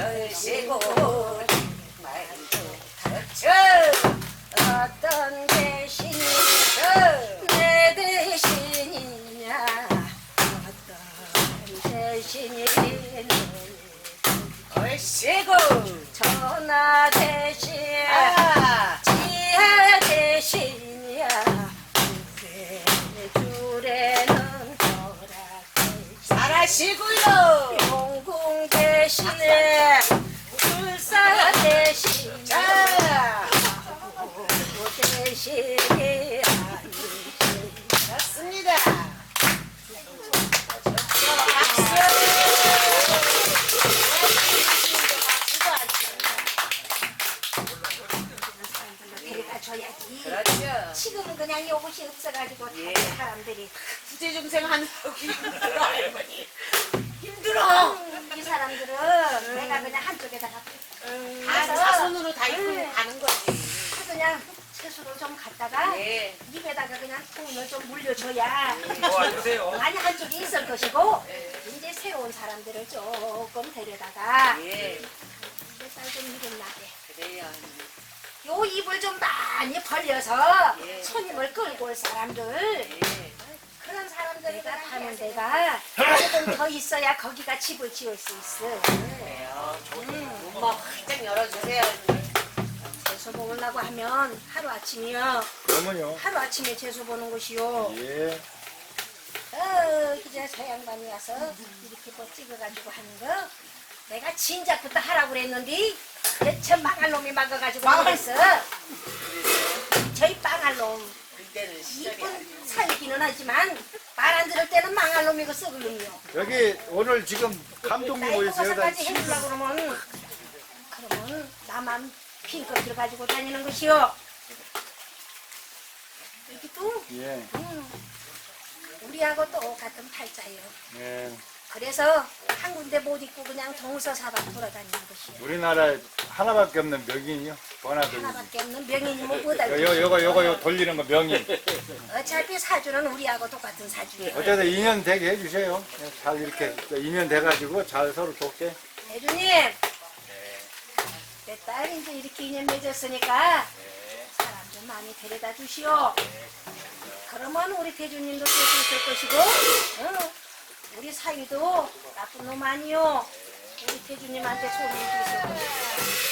절시고 말도 그렇죠. 어떤 대신이 내 대신이냐? 어떤 대신이 얼씨고 전하 대신 아! 지하 대신이야. 그 줄에는 허락 잘하시고요. 공공 대신에 불사 대신 자. 대신이 아니지. 좋습니다 박수 데려다 줘야지 그렇죠. 지금은 그냥 요것이 없어가지고 예. 사람들이 부재 중생 하는 거 힘들어 할머니 이 사람들은 내가 그냥 한쪽에다가 다 자손으로 다 이끌고 응. 가는 거지 그냥 채소를 좀 갖다가 예 입에다가 그냥 돈을 좀 물려줘야 도와주세요. 많이 한쪽에 있을 것이고 이제 새로운 사람들을 조금 데려다가 예. 몇살좀 일어나게 그래요 요 입을 좀 많이 벌려서 예. 손님을 끌고 올 사람들 예. 사람들을 하는 데가 조금 더 있어야 거기가 집을 지을 수 있어. 그래요. 눈뭐 활짝 열어주세요 재수 보려고 하면 하루 아침이요. 그러면요. 하루 아침에 재수 보는 것이요. 예. 어, 이제 저 양반이 와서 이렇게 뭐 찍어가지고 하는 거. 내가 진작부터 하라고 그랬는데 대체 망할 놈이 막아가지고 망했어. 저희 망할 놈 그때는 시절이 이쁜 살기는 하지만 말 안 들을 때는 망할 놈이고 썩을 놈이요 여기 오늘 지금 감독님 나이 오셨어요. 다 먹어서까지 해주려고 그러면 그러면 나만 핑크를 가지고 다니는 것이요 이게 또 예. 음, 우리하고 똑같은 팔자예요 예. 그래서 한 군데 못 있고 그냥 동서사방 돌아다니는 것이에요. 우리나라 하나밖에 없는 명인이요. 번화동이. 하나밖에 없는 명인이면 못 요, 요거, 요거, 요 돌리는 거 명인. 어차피 사주는 우리하고 똑같은 사주예요. 어쨌든 인연 되게 해주세요. 잘 이렇게 인연 돼가지고 잘 서로 돕게. 대주님, 내딸 이제 이렇게 인연 맺었으니까 사람 좀 많이 데려다 주시오. 그러면 우리 대주님도 될 수 있을 것이고, 어, 우리 사위도 나쁜 놈 아니요. 우리 대주님한테 소문이 있을